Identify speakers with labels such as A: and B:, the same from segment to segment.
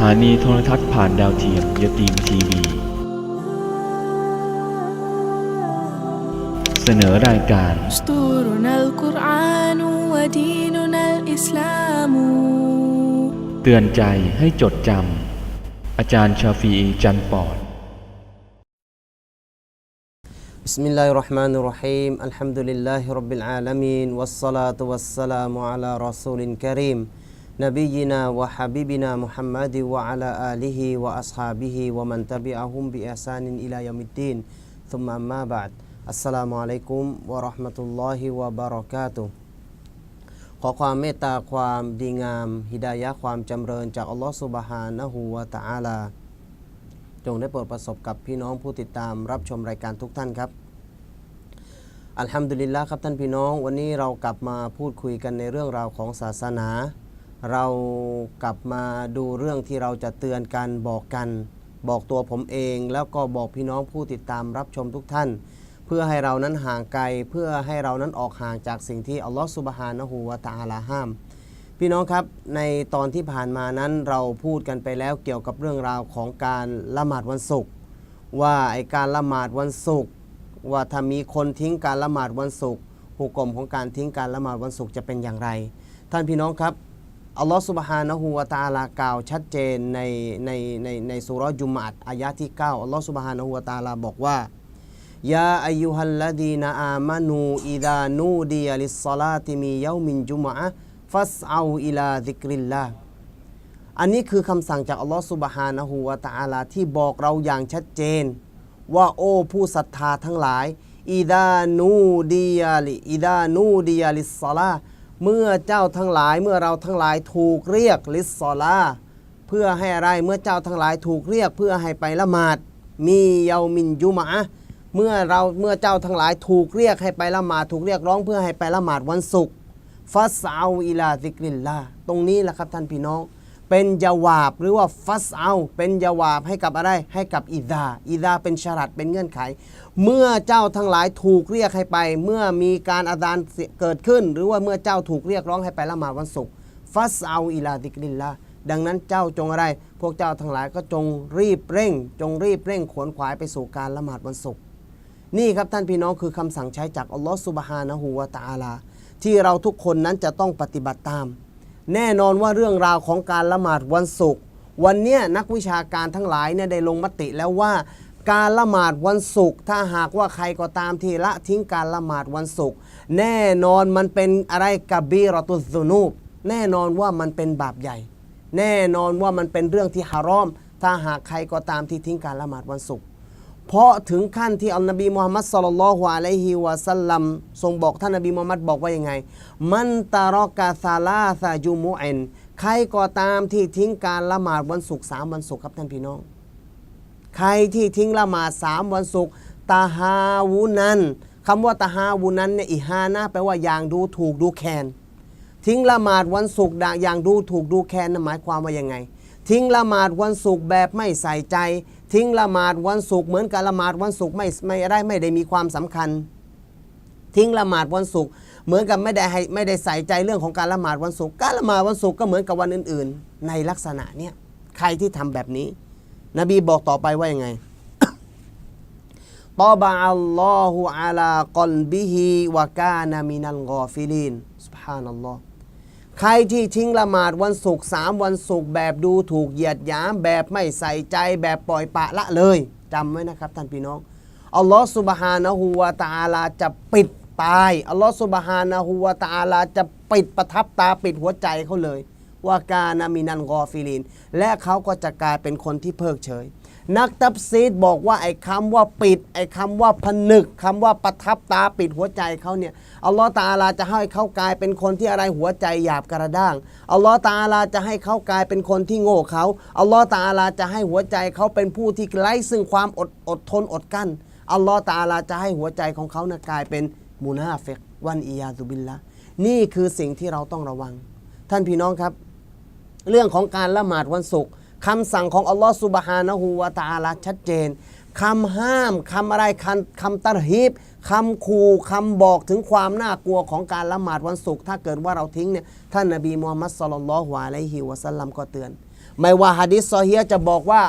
A: ถานีโทรทัศน์ผ่านดาวเทียมยตีมทีวี เสนอรายการ
B: دستورنا القرآن وديننا الإسلام
A: เตือนใจให้จดจำ อาจารย์ชาฟีอีจันทร์ปอด
C: بسم الله الرحمن الرحيم الحمد لله رب العالمين والصلاة والسلام على رسول كريم نبينا وحبيبنا محمد وعلى آله وأصحابه ومن تبعهم بإحسان إلى يوم الدين ثم أما بعد السلام عليكم ورحمة الله وبركاته ขอความเมตตาความดีงาม ฮิดายะห์ความจำเริญจากอัลลอฮฺสุบฮานะฮูวะตะอาลา จงได้โปรดประสบกับพี่น้องผู้ติดตามรับชมรายการทุกท่านครับ อัลฮัมดุลิลละครับท่านพี่น้อง วันนี้เรากลับมาพูดคุยกันในเรื่องราวของศาสนา เรากลับมาดูเรื่องที่เราจะเตือนกันบอกกัน บอกตัวผมเอง แล้วก็บอกพี่น้องผู้ติดตามรับชมทุกท่าน เพื่อให้เรานั้นห่างไกลเพื่อให้เรานั้นออกห่างจากสิ่งที่อัลลอฮฺสุบฮานะฮูวะตะอาลาห้าม พี่น้องครับในตอนที่ผ่านมานั้นเราพูดกันไปแล้วเกี่ยวกับเรื่องราวของการละหมาดวันศุกร์ว่าไอการละหมาดวันศุกร์ว่าถ้ามีคนทิ้งการละหมาดวันศุกร์หุกกลมของการทิ้งการละหมาดวันศุกร์จะเป็นอย่างไร ท่านพี่น้องครับ อัลลอฮฺสุบฮานะฮูวะตะอาลากล่าวชัดเจนในในในในสุรจุมัดอายะที่ 9 อัลลอฮฺสุบฮานะฮูวะตะอาลาบอกว่ายาอายุฮัลลดีนอามานูอิดานูดียลิสซาลาติมีเยามินจุมะฟัสเอาอิลาซิกริลลาอันนี้คือคำสั่งจากอัลลอฮฺสุบฮานะฮูวะตะอาลาที่บอกเราอย่างชัดเจน ว่าโอ้ผู้ศรัทธาทั้งหลายอิดานูดียลิอิดานูดียลิสซาลา เมื่อเจ้าทั้งหลายเมื่อเราทั้งหลายถูกเรียกลิสซอลาเพื่อให้อะไรเมื่อเจ้าทั้งหลายถูกเรียกเพื่อให้ไปละหมาด มีเยามินยุมะเมื่อเราเมื่อเจ้าทั้งหลายถูกเรียกให้ไปละหมาดถูกเรียกร้องเพื่อให้ไปละหมาดวันศุกร์ฟาสเอาอิลาซิกริลลาตรงนี้แหละครับท่านพี่น้อง เป็นยาวาบหรือว่าฟัสเอา เป็นยาวาบให้กับอะไรให้กับอิดาอิดาเป็นชารัดเป็นเงื่อนไข เมื่อเจ้าทั้งหลายถูกเรียกให้ไป เมื่อมีการอาดานเกิดขึ้น หรือว่าเมื่อเจ้าถูกเรียกร้องให้ไปละหมาดวันศุกร์ฟัสเอาอิลาซิกริลลาดังนั้นเจ้าจงอะไร พวกเจ้าทั้งหลายก็จงรีบเร่ง จงรีบเร่งขวนขวายไปสู่การละหมาดวันศุกร์นี่ครับท่านพี่น้องคือคำสั่งใช้จากอัลลอฮฺสุบฮานะฮูวะตาลาที่เราทุกคนนั้นจะต้องปฏิบัติตาม แน่นอนว่าเรื่องราวของการละหมาดวันศุกร์วันนี้นักวิชาการทั้งหลายเนี่ยได้ลงมติแล้วว่า การละหมาดวันศุกร์ถ้าหากว่าใครก็ตามที่ละทิ้งการละหมาดวันศุกร์แน่นอนมันเป็นอะไรกับบีรตุซุนูบแน่นอนว่ามันเป็นบาปใหญ่ แน่นอนว่ามันเป็นเรื่องที่ฮารอม ถ้าหากใครก็ตามที่ทิ้งการละหมาดวันศุกร์ เพราะถึงขั้นที่อัลนบีมูฮัมมัดสลลัลลอฮุอะลัยฮิวะสัลลัมทรงบอกท่านนบีมูฮัมมัดบอกว่ายังไง มันตารอกาซาลาซาจูมูเอนใครก็ตามที่ทิ้งการละหมาดวันศุกร์สามวันศุกร์ครับท่านพี่น้อง ใครที่ทิ้งละหมาดสามวันศุกร์ตาฮาวูนันคำว่าตาฮาวูนันเนี่ยอิฮานะแปลว่าอย่างดูถูกดูแคลนทิ้งละหมาดวันศุกร์ด่าอย่างดูถูกดูแคลนนั่นหมายความว่ายังไง ทิ้งละหมาดวันศุกร์แบบไม่ใส่ใจ ทิ้งละหมาดวันศุกร์เหมือนกับละหมาดวันศุกร์ไม่ไม่ได้ไม่ได้มีความสำคัญ ทิ้งละหมาดวันศุกร์เหมือนกับไม่ได้ให้ไม่ได้ใส่ใจเรื่องของการละหมาดวันศุกร์การละหมาดวันศุกร์ก็เหมือนกับวันอื่น ๆ ในลักษณะเนี้ยใครที่ทำแบบนี้ นบีบอกต่อไปว่ายังไงตอบะอัลลอฮุอาลากอลบิฮิวะกานามินัลกอฟิลินสุบฮานัลลอฮ์ ใครที่ทิ้งละหมาดวันศุกร์สามวันศุกร์แบบดูถูกเหยียดหยามแบบไม่ใส่ใจแบบปล่อยปะละเลยจำไว้นะครับท่านพี่น้องอัลลอฮ์สุบฮานะฮูวะตอาลาจะปิดตายอัลลอฮ์สุบฮานะฮูวะตอาลาจะปิดประทับตาปิดหัวใจเขาเลย ว่ากานามินันกอฟิลิน และเขาก็จะกลายเป็นคนที่เพิกเฉย นักตับซีดบอกว่าไอ้คำว่าปิด ไอ้คำว่าผนึกคำว่าประทับตาปิดหัวใจเขาเนี่ยอัลลอฮ์ตาอาลาจะให้เขากลายเป็นคนที่อะไรหัวใจหยาบกระด้างอัลลอฮ์ตาอาลาจะให้เขากลายเป็นคนที่โง่เขาอัลลอฮ์ตาอาลาจะให้หัวใจเขาเป็นผู้ที่ไร้ซึ่งความอดอดทนอดกั้นอัลลอฮ์ตาอาลาจะให้หัวใจของเขานะกลายเป็นมุนาเฟกวันอียาซุบิลละนี่คือสิ่งที่เราต้องระวัง ท่านพี่น้องครับ เรื่องของการละหมาดวันศุกร์ คำสั่งของอัลลอฮ์สุบฮานะฮูวาตาลาชัดเจนคำห้ามคำอะไรคำคำตัรฮีบคำคูคำบอกถึงความน่ากลัวของการละหมาดวันศุกร์ถ้าเกิดว่าเราทิ้งเนี่ยท่านนบีมูฮัมมัดสุลลัลลอฮุอะลัยฮิวะสัลลัมก็เตือน ไม่ว่าฮะดิษซอฮีฮ์จะบอกว่า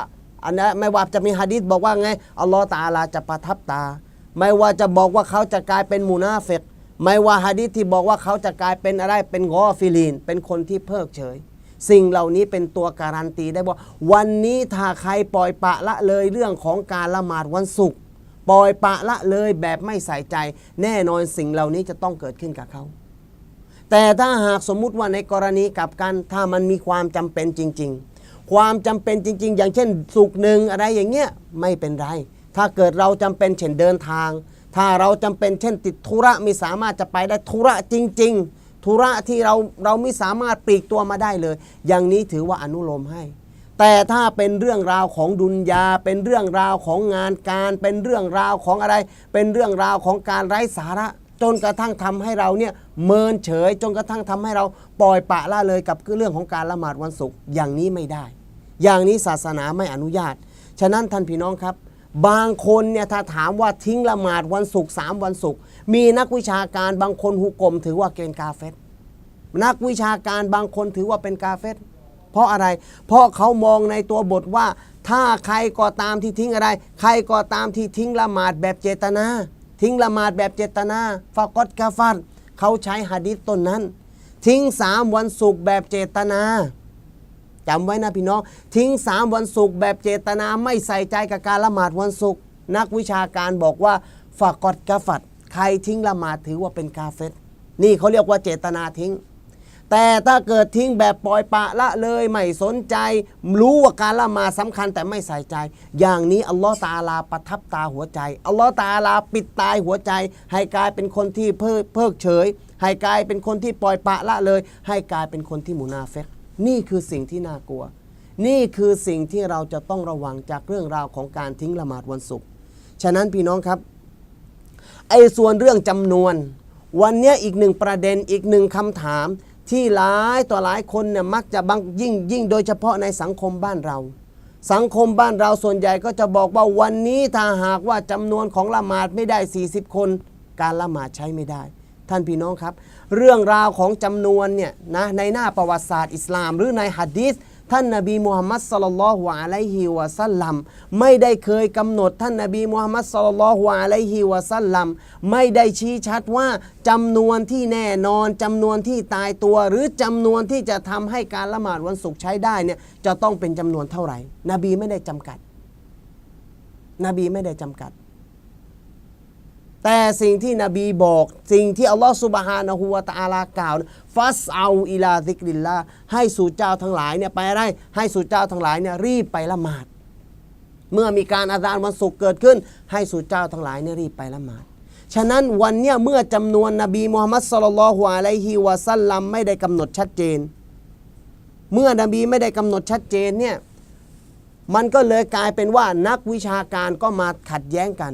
C: อันนั้นไม่ว่าจะมีฮะดิษบอกว่าไงอัลลอฮ์ตาลาจะประทับตา ไม่ว่าจะบอกว่าเขาจะกลายเป็นมุนาเฟกไม่ว่าฮะดิษที่บอกว่าเขาจะกลายเป็นอะไรเป็นกอฟิลีน เป็นคนที่เพิกเฉย สิ่งเหล่านี้เป็นตัวการันตีได้ว่าวันนี้ถ้าใครปล่อยปะละเลยเรื่องของการละหมาดวันศุกร์ปล่อยปะละเลยแบบไม่ใส่ใจ แน่นอนสิ่งเหล่านี้จะต้องเกิดขึ้นกับเขา แต่ถ้าหากสมมุติว่าในกรณีกลับกันถ้ามันมีความจำเป็นจริง ๆ ความจำเป็นจริง ๆ อย่างเช่นสุกร์หนึ่งอะไรอย่างเงี้ยไม่เป็นไร ถ้าเกิดเราจำเป็นเช่นเดินทาง ถ้าเราจำเป็นเช่นติดธุระไม่สามารถจะไปได้ธุระจริง ๆ ธุระที่เราเราไม่สามารถปลีกตัวมาได้เลย อย่างนี้ถือว่าอนุโลมให้ แต่ถ้าเป็นเรื่องราวของดุนยา เป็นเรื่องราวของงานการ เป็นเรื่องราวของอะไร เป็นเรื่องราวของการไร้สาระ จนกระทั่งทำให้เราเนี่ยเมินเฉย จนกระทั่งทำให้เราปล่อยปะละเลยกับเรื่องของการละหมาดวันศุกร์อย่างนี้ไม่ได้ อย่างนี้ศาสนาไม่อนุญาต ฉะนั้นท่านพี่น้องครับ บางคนเนี่ยถ้าถามว่าทิ้งละหมาดวันศุกร์สามวันศุกร์ มีนักวิชาการบางคนฮุกกลมถือว่าเกณฑ์กาเฟตนักวิชาการบางคนถือว่าเป็นกาเฟตเพราะอะไร เพราะเขามองในตัวบทว่า ถ้าใครก็ตามที่ทิ้งอะไร ใครก็ตามที่ทิ้งละหมาดแบบเจตนา ทิ้งละหมาดแบบเจตนาฟากอดกาฟันเขาใช้หะดิษต้นนั้น ทิ้งสามวันศุกร์แบบเจตนาจำไว้นะพี่น้อง ทิ้งสามวันศุกร์แบบเจตนาไม่ใส่ใจกับการละหมาดวันศุกร์นักวิชาการบอกว่าฟากอดกาฟัด ใครทิ้งละหมาดถือว่าเป็นกาเฟตนี่เขาเรียกว่าเจตนาทิ้ง แต่ถ้าเกิดทิ้งแบบปล่อยปะละเลยไม่สนใจ รู้ว่าการละหมาดสำคัญแต่ไม่ใส่ใจ อย่างนี้อัลลอฮ์ตาลาประทับตาหัวใจอัลลอฮ์ตาลาปิดตายหัวใจ ให้กลายเป็นคนที่เพิกเพิกเฉย ให้กลายเป็นคนที่ปล่อยปะละเลย ให้กลายเป็นคนที่มุนาเฟกนี่คือสิ่งที่น่ากลัว นี่คือสิ่งที่เราจะต้องระวังจากเรื่องราวของการทิ้งละหมาดวันศุกร์ฉะนั้นพี่น้องครับ ไอ้ส่วนเรื่องจำนวน วันนี้อีกหนึ่งประเด็นอีกหนึ่งคำถาม ที่หลายต่อหลายคนเนี่ยมักจะบางยิ่งยิ่งโดยเฉพาะในสังคมบ้านเรา สังคมบ้านเราส่วนใหญ่ก็จะบอกว่าวันนี้ถ้าหากว่าจำนวนของละหมาดไม่ได้ 40 คน การละหมาดใช้ไม่ได้ ท่านพี่น้องครับ เรื่องราวของจำนวนเนี่ยนะในหน้าประวัติศาสตร์อิสลาม หรือในฮัดดิษ ท่านนบีมูฮัมมัดสลลัลลอฮุอะลัยฮิวะสัลลัมไม่ได้เคยกำหนดท่านนบีมูฮัมมัดสลลัลลอฮุอะลัยฮิวะสัลลัมไม่ได้ชี้ชัดว่าจำนวนที่แน่นอนจำนวนที่ตายตัว หรือจำนวนที่จะทำให้การละหมาดวันศุกร์ใช้ได้เนี่ยจะต้องเป็นจำนวนเท่าไหร่ นบีไม่ได้จำกัด นบีไม่ได้จำกัด แต่สิ่งที่นบีบอก สิ่งที่อัลลอฮฺสุบฮานะฮูวะตาลากล่าวฟัสเอาอิลาซิกริลลาให้สู่เจ้าทั้งหลายเนี่ยไปไรให้สู่เจ้าทั้งหลายเนี่ยรีบไปละหมาด เมื่อมีการอาซานวันศุกร์เกิดขึ้น ให้สู่เจ้าทั้งหลายเนี่ยรีบไปละหมาด ฉะนั้นวันเนี้ยเมื่อจำนวนนบีมูฮัมมัดสลลัลฮุอะลัยฮิวะสัลลัมไม่ได้กำหนดชัดเจน เมื่อนบีไม่ได้กำหนดชัดเจนเนี่ยมันก็เลยกลายเป็นว่านักวิชาการก็มาขัดแย้งกัน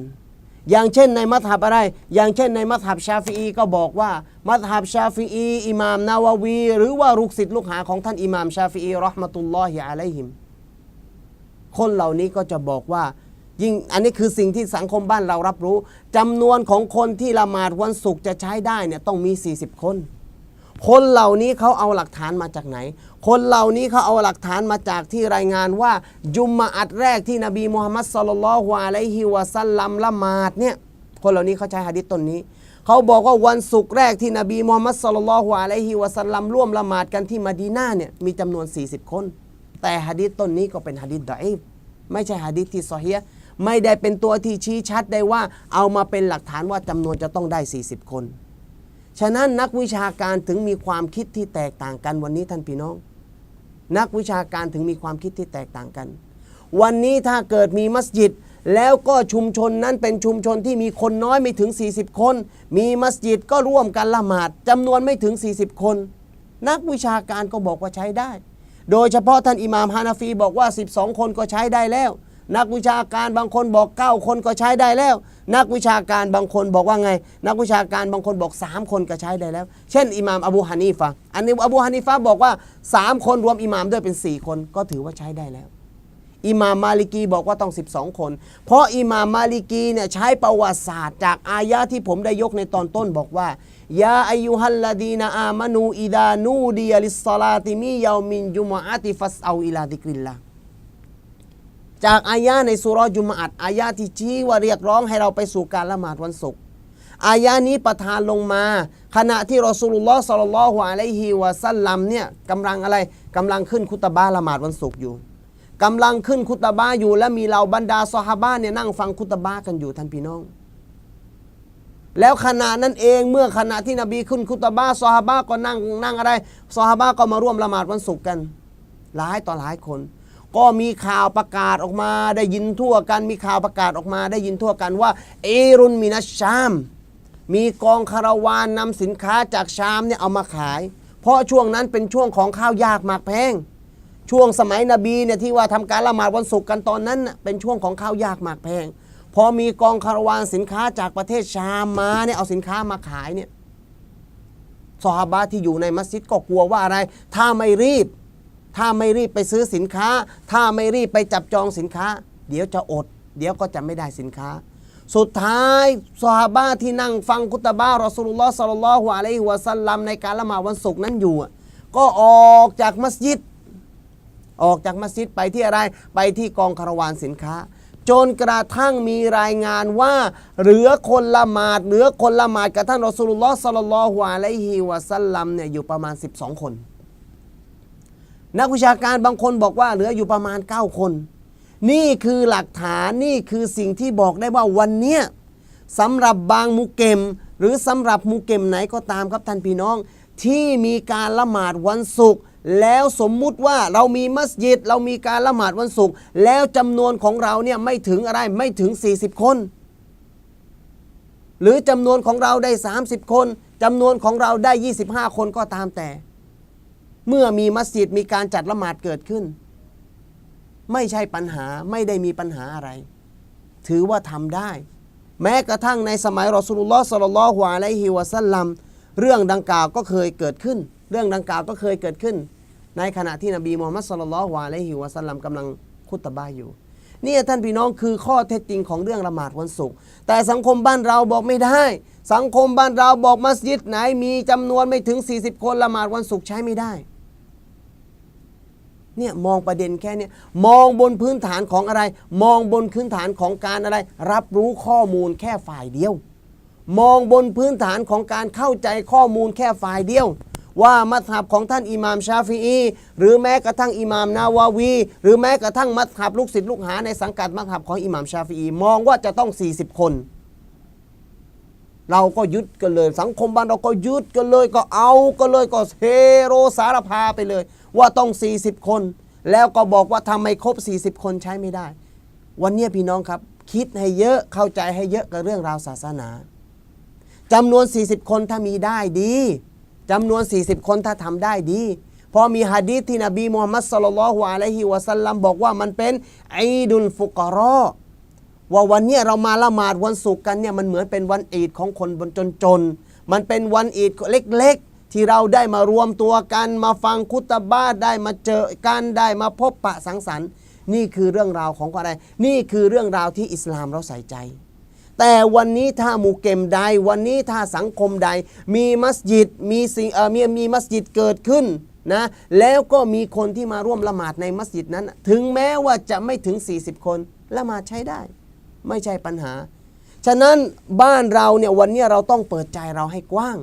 C: อย่างเช่นในมัธยับอะไร อย่างเช่นในมัธยับชาฟีอีก็บอกว่า มัธยับชาฟีอีอิหม่ามนาววี หรือว่าลูกศิษย์ลูกหาของท่านอิหม่ามชาฟีอีรอห์มะตุลลอฮิอะลัยฮิม คนเหล่านี้ก็จะบอกว่า ยิ่งอันนี้คือสิ่งที่สังคมบ้านเรารับรู้จำนวนของคนที่ละหมาดวันศุกร์จะใช้ได้เนี่ยต้องมี 40 คน คนเหล่านี้เขาเอาหลักฐานมาจากไหน คนเหล่านี้เขาเอาหลักฐานมาจากที่รายงานว่า จุมมาอัดแรกที่นบีมูฮัมมัดสลลัลฮุอะลัยฮิวะสัลลัมละหมาดเนี่ยคนเหล่านี้เขาใช้หะดิษต้นนี้เขาบอกว่าวันศุกร์แรกที่นบีมูฮัมมัดสลลัลฮุอะลัยฮิวะสัลลัมร่วมละหมาดกันที่มดีนาเนี่ยมีจำนวน 40 คน แต่หะดิษต้นนี้ก็เป็นหะดิษดออีฟไม่ใช่หะดิษที่ซอฮีฮ์ไม่ได้เป็นตัวที่ชี้ชัดได้ว่าเอามาเป็นหลักฐานว่าจำนวนจะต้องได้ 40 คน ฉะนั้นนักวิชาการถึงมีความคิดที่แตกต่างกันวันนี้ท่านพี่น้อง นักวิชาการถึงมีความคิดที่แตกต่างกัน วันนี้ถ้าเกิดมีมัสยิด แล้วก็ชุมชนนั้นเป็นชุมชนที่มีคนน้อยไม่ถึง 40 คน มีมัสยิดก็ร่วมกันละหมาดจำนวนไม่ถึง 40 คน นักวิชาการก็บอกว่าใช้ได้ โดยเฉพาะท่านอิหม่ามฮานาฟีบอกว่า 12 คนก็ใช้ได้แล้ว นักวิชาการบางคนบอก 9 คนก็ใช้ได้แล้ว นักวิชาการบางคนบอกว่าไง นักวิชาการบางคนบอก 3 คนก็ใช้ได้แล้ว เช่นอิหม่ามอบูฮานีฟะอันนี้อบูฮานีฟะบอกว่า 3 คนรวมอิหม่ามด้วยเป็น 4 คนก็ถือว่าใช้ได้แล้วอิหม่ามมาลิกีบอกว่าต้อง 12 คน เพราะอิหม่ามมาลิกีเนี่ยใช้ประวัติศาสตร์จากอายะที่ผมได้ยกในตอนต้นบอกว่ายาอายุฮัลลาดีนาอามานูอิดานูดียลิสซาลาติมียามินจุมอะติฟัสเอาอิลาดิกริลลา จากอายะในสุรอจุมอัดอายะที่ชี้ว่าเรียกร้องให้เราไปสู่การละหมาดวันศุกร์อายะนี้ประทานลงมา ขณะที่รอสูลุลลอฮ์สัลลัลลอฮุอะลัยฮิวะสัลลัมเนี่ยกำลังอะไรกำลังขึ้นคุตบะห์ละหมาดวันศุกร์อยู่กำลังขึ้นคุตบะห์อยู่ และมีเหล่าบรรดาซอฮาบะเนี่ยนั่งฟังคุตบะห์กันอยู่ท่านพี่น้อง แล้วขณะนั้นเองเมื่อขณะที่นบีขึ้นคุตบะห์ซอฮาบะก็นั่งนั่งอะไรซอฮาบะก็มาร่วมละหมาดวันศุกร์กัน หลายต่อหลายคน ก็มีข่าวประกาศออกมา ได้ยินทั่วกัน มีข่าวประกาศออกมา ได้ยินทั่วกันว่า เอรุนมินัชชาม มีกองคาราวานนำสินค้าจากชามเนี่ยเอามาขาย เพราะช่วงนั้นเป็นช่วงของข้าวยากหมากแพงช่วงสมัยนบีเนี่ยที่ว่าทำการละหมาดวันศุกร์กันตอนนั้นเป็นช่วงของข้าวยากหมากแพง พอมีกองคาราวานสินค้าจากประเทศชามมาเนี่ยเอาสินค้ามาขายเนี่ยซอฮาบะที่อยู่ในมัสยิดก็กลัวว่าอะไร ถ้าไม่รีบ ถ้าไม่รีบไปซื้อสินค้า ถ้าไม่รีบไปจับจองสินค้า เดี๋ยวจะอด เดี๋ยวก็จะไม่ได้สินค้า สุดท้ายซอฮาบะห์ที่นั่งฟังคุตบะห์รอสูลุลลอฮ์สัลลัลลอฮุอะลัยฮิวะสัลลัมในการละหมาดวันศุกร์นั้นอยู่ ก็ออกจากมัสยิด ออกจากมัสยิดไปที่อะไร ไปที่กองคารวานสินค้า จนกระทั่งมีรายงานว่า เหลือคนละหมาดเหลือคนละหมาดกับท่านรอสูลุลลอฮ์สัลลัลลอฮุอะลัยฮิวะสัลลัมเนี่ยอยู่ประมาณ 12 คน นักวิชาการบางคนบอกว่าเหลืออยู่ประมาณ 9 คน นี่คือหลักฐานนี่คือสิ่งที่บอกได้ว่าวันเนี้ยสำหรับบางมุเกม หรือสำหรับมุเกมไหนก็ตามครับท่านพี่น้อง ที่มีการละหมาดวันศุกร์แล้วสมมุติว่าเรามีมัสยิด เรามีการละหมาดวันศุกร์แล้วจำนวนของเราเนี่ยไม่ถึงอะไรไม่ถึง 40 คน หรือจำนวนของเราได้ 30 คนจำนวนของเราได้ 25 คนก็ตามแต่ เมื่อมีมัสยิดมีการจัดละหมาดเกิดขึ้น ไม่ใช่ปัญหาไม่ได้มีปัญหาอะไร ถือว่าทำได้ แม้กระทั่งในสมัยรอสูลุลลอฮ์สลลัลอฮุอะลัยฮิวะสัลลัมเรื่องดังกล่าวก็เคยเกิดขึ้น เรื่องดังกล่าวก็เคยเกิดขึ้น ในขณะที่นบีมูฮัมมัดสลลัลอฮุอะลัยฮิวะสัลลัมกำลังคุตบะห์อยู่นี่ท่านพี่น้องคือข้อเท็จจริงของเรื่องละหมาดวันศุกร์แต่สังคมบ้านเราบอกไม่ได้ สังคมบ้านเราบอกมัสยิดไหนมีจำนวนไม่ถึง 40 คนละหมาดวันศุกร์ใช้ไม่ได้ เนี่ยมองประเด็นแค่เนี้ยมองบนพื้นฐานของอะไร มองบนพื้นฐานของการอะไร รับรู้ข้อมูลแค่ฝ่ายเดียว มองบนพื้นฐานของการเข้าใจข้อมูลแค่ฝ่ายเดียว ว่ามัธยับของท่านอิหม่ามชาฟีอีหรือแม้กระทั่งอิหม่ามนาวาวี หรือแม้กระทั่งมัธยับลูกศิษย์ลูกหาในสังกัดมัธยับของอิหม่ามชาฟีอีมองว่าจะต้อง 40 คน เราก็ยึดกันเลย สังคมบ้านเราก็ยึดกันเลยก็เอาก็เลยก็เฮโรสารพาไปเลย ว่าต้อง 40 คน แล้วก็บอกว่าทำไมครบ 40 คนใช้ไม่ได้ วันนี้พี่น้องครับ คิดให้เยอะเข้าใจให้เยอะกับเรื่องราวศาสนาจำนวน 40 คนถ้ามีได้ดีจำนวน 40 คนถ้าทำได้ดีพอมีฮะดีษที่นบีมูฮัมมัดสลลัลลอฮุอะลัยฮิวะสัลลัมบอกว่ามันเป็นอีดุลฟุกรอ ว่าวันนี้เรามาละหมาดวันศุกร์กันเนี่ยมันเหมือนเป็นวันอีดของคนบนจนๆมันเป็นวันอีดเล็กๆ ที่เราได้มารวมตัวกัน มาฟังคุตบ้าได้มาเจอกันได้มาพบปะสังสรรค์ นี่คือเรื่องราวของอะไร นี่คือเรื่องราวที่อิสลามเราใส่ใจ แต่วันนี้ถ้าหมู่เกมใด วันนี้ถ้าสังคมใด มีมัสยิดมีสิ่งเออมีมีมัสยิดเกิดขึ้นนะแล้วก็มีคนที่มาร่วมละหมาดในมัสยิดนั้น ถึงแม้ว่าจะไม่ถึง 40 คนละหมาดใช้ได้ ไม่ใช่ปัญหา ฉะนั้นบ้านเราเนี่ยวันนี้เราต้องเปิดใจเราให้กว้าง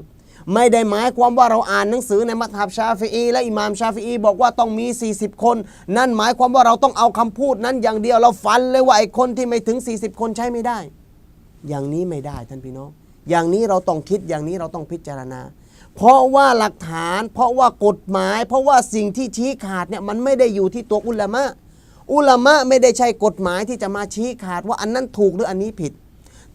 C: ไม่ได้หมายความว่าเราอ่านหนังสือในมัธยับชาฟีอีและอิหม่ามชาฟีอีบอกว่าต้องมี 40 คน นั่นหมายความว่าเราต้องเอาคำพูดนั้นอย่างเดียวเราฟันเลยว่าไอ้คนที่ไม่ถึง 40 คนใช้ไม่ได้ อย่างนี้ไม่ได้ท่านพี่น้อง อย่างนี้เราต้องคิดอย่างนี้เราต้องพิจารณาเพราะว่าหลักฐาน เพราะว่ากฎหมาย เพราะว่าสิ่งที่ชี้ขาดเนี่ยมันไม่ได้อยู่ที่ตัวอุลามะ อุลามะไม่ได้ใช่กฎหมายที่จะมาชี้ขาดว่าอันนั้นถูกหรืออันนี้ผิด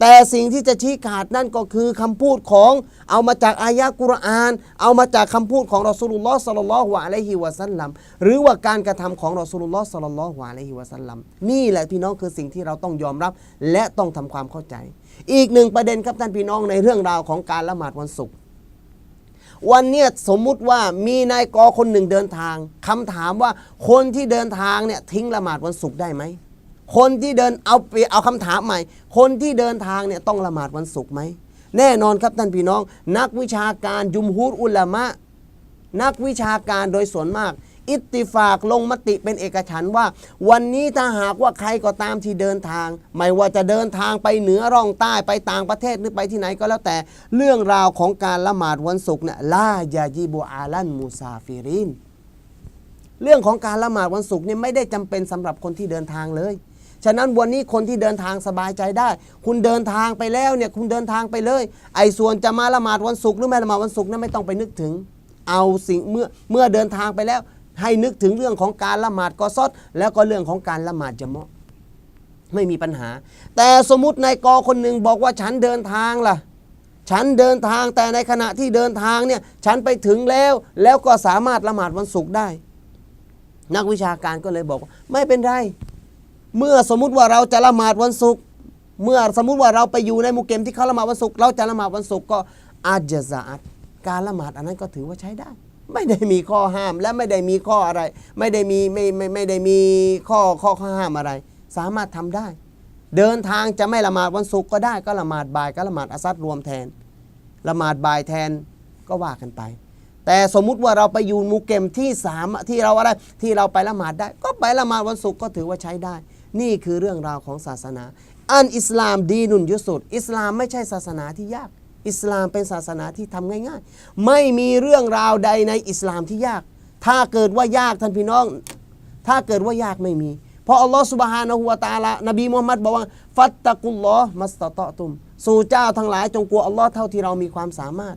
C: แต่สิ่งที่จะชี้ขาดนั่นก็คือคำพูดของเอามาจากอายะกุรอาน เอามาจากคำพูดของรอสูลุลลอฮ์สัลลัลลอฮุอะลัยฮิวะสัลลัมหรือว่าการกระทำของรอสูลุลลอฮ์สัลลัลลอฮุอะลัยฮิวะสัลลัมนี่แหละพี่น้องคือสิ่งที่เราต้องยอมรับ และต้องทำความเข้าใจ อีกหนึ่งประเด็นครับท่านพี่น้องในเรื่องราวของการละหมาดวันศุกร์ วันเนี้ยสมมุติว่ามีนายกอคนหนึ่งเดินทางคำถามว่าคนที่เดินทางเนี่ยทิ้งละหมาดวันศุกร์ได้ไหมคนที่เดินเอาไปเอาคำถามใหม่ คนที่เดินทางเนี่ยต้องละหมาดวันศุกร์ไหมแน่นอนครับท่านพี่น้อง นักวิชาการยุมฮูดอุลามะ นักวิชาการโดยส่วนมาก อิตติฟากลงมติเป็นเอกฉันว่า วันนี้ถ้าหากว่าใครก็ตามที่เดินทาง ไม่ว่าจะเดินทางไปเหนือร่องใต้ไปต่างประเทศหรือไปที่ไหนก็แล้วแต่เรื่องราวของการละหมาดวันศุกร์เนี่ยลายาจีบูอาลันมูซาฟิรินเรื่องของการละหมาดวันศุกร์เนี่ยไม่ได้จำเป็นสำหรับคนที่เดินทางเลยฉะนั้นวันนี้คนที่เดินทางสบายใจได้ คุณเดินทางไปแล้วเนี่ยคุณเดินทางไปเลย ไอ้ส่วนจะมาละหมาดวันศุกร์หรือไม่ละหมาดวันศุกร์นั้นไม่ต้องไปนึกถึง เอาสิ่งเมื่อเมื่อเดินทางไปแล้ว ให้นึกถึงเรื่องของการละหมาดกอซอดแล้วก็เรื่องของการละหมาดจะเมาะไม่มีปัญหา แต่สมมตินายกคนหนึ่งบอกว่าฉันเดินทางล่ะ ฉันเดินทางแต่ในขณะที่เดินทางเนี่ยฉันไปถึงแล้วแล้วก็สามารถละหมาดวันศุกร์ได้ นักวิชาการก็เลยบอกว่าไม่เป็นไร เมื่อสมมุติว่าเราจะละหมาดวันศุกร์เมื่อสมมุติว่าเราไปอยู่ในหมุเกมที่เขาละหมาดวันศุกร์เราจะละหมาดวันศุกร์ก็อาจจะสะอาดการละหมาดอันนั้นก็ถือว่าใช้ได้ ไม่ได้มีข้อห้ามและไม่ได้มีข้ออะไร ไม่ได้มีไม่ไม่ไม่ได้มีข้อข้อข้อห้ามอะไร สามารถทำได้ เดินทางจะไม่ละหมาดวันศุกร์ก็ได้ก็ละหมาดบ่ายก็ละหมาดอาซัดรวมแทน ละหมาดบ่ายแทนก็ว่ากันไป แต่สมมุติว่าเราไปอยู่มูเกมที่สามที่เราอะไรที่เราไปละหมาดได้ ก็ไปละหมาดวันศุกร์ก็ถือว่าใช้ได้ นี่คือเรื่องราวของศาสนา อันอิสลามดีนุนยุสุดอิสลามไม่ใช่ศาสนาที่ยาก อิสลามเป็นศาสนาที่ทำง่ายๆ ไม่มีเรื่องราวใดในอิสลามที่ยาก ถ้าเกิดว่ายากท่านพี่น้อง ถ้าเกิดว่ายากไม่มี เพราะอัลลอฮฺสุบฮานะฮูวะตาลานบีมุฮัมมัดบอกว่า ฟัตตะกุลลอฮ์มัสตะตอตุม สู่เจ้าทั้งหลายจงกลัวอัลลอฮ์เท่าที่เรามีความสามารถ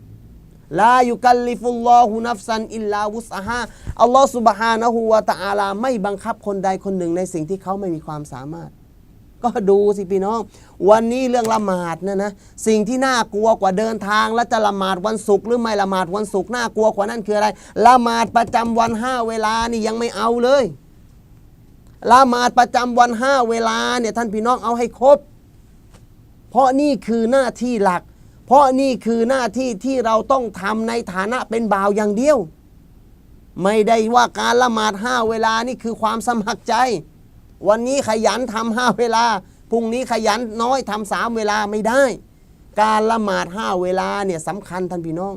C: ลายุกัลลิฟุลลอฮุนัฟซันอิลลาวุสอาฮาอัลลอฮ์สุบฮานะฮูวะตาลาไม่บังคับคนใดคนหนึ่งในสิ่งที่เขาไม่มีความสามารถ ก็ดูสิพี่น้อง วันนี้เรื่องละหมาดเนะนะสิ่งที่น่ากลัวกว่าเดินทาง และจะละหมาดวันศุกร์หรือไม่ละหมาดวันศุกร์น่ากลัวกว่านั้นคืออะไรละหมาดประจำวันห้าเวลานี่ยังไม่เอาเลยละหมาดประจำวันห้าเวลาเนี่ยท่านพี่น้องเอาให้ครบ เพราะนี่คือหน้าที่หลัก เพราะนี่คือหน้าที่ที่เราต้องทำในฐานะเป็นบ่าวอย่างเดียว ไม่ได้ว่าการละหมาดห้าเวลานี่คือความสมัครใจ วันนี้ขยันทำห้าเวลา พรุ่งนี้ขยันน้อยทำสามเวลาไม่ได้ การละหมาดห้าเวลาเนี่ยสำคัญท่านพี่น้อง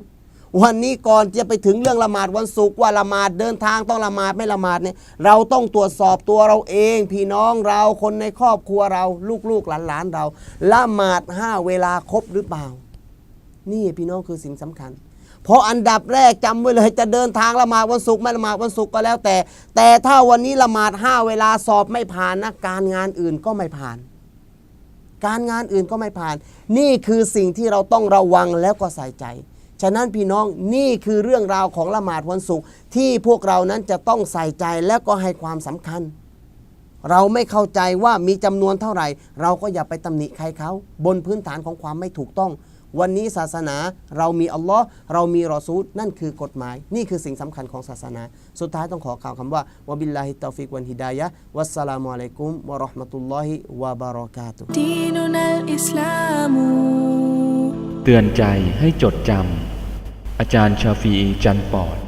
C: วันนี้ก่อนจะไปถึงเรื่องละหมาดวันศุกร์ว่าละหมาดเดินทางต้องละหมาดไม่ละหมาดเนี่ยเราต้องตรวจสอบตัวเราเอง พี่น้องเราคนในครอบครัวเราลูกๆหลานๆเรา ละหมาดห้าเวลาครบหรือเปล่า นี่พี่น้องคือสิ่งสำคัญ เพราะอันดับแรกจำไว้เลยจะเดินทางละหมาดวันศุกร์ไม่ละหมาดวันศุกร์ก็แล้วแต่ แต่ถ้าวันนี้ละหมาดห้าเวลาสอบไม่ผ่านนะการงานอื่นก็ไม่ผ่าน การงานอื่นก็ไม่ผ่าน นี่คือสิ่งที่เราต้องระวังแล้วก็ใส่ใจ ฉะนั้นพี่น้องนี่คือเรื่องราวของละหมาดวันศุกร์ที่พวกเรานั้นจะต้องใส่ใจแล้วก็ให้ความสำคัญ เราไม่เข้าใจว่ามีจำนวนเท่าไหร่ เราก็อย่าไปตำหนิใครเขาบนพื้นฐานของความไม่ถูกต้อง วันนี้ศาสนาเรามีอัลลอฮ์เรามีรอซูลนั่นคือกฎหมาย นี่คือสิ่งสำคัญของศาสนา สุดท้ายต้องขอข่าวคำว่าวบิลลาฮิตตอฟิกวันฮิดายะวัสสลามุอะลัยกุมวะราะห์มะตุลลอฮิวะบารอกาตุดี
B: นุนัลอิสลาม
A: เตือนใจให้จดจำอาจารย์ชาฟีจันปอด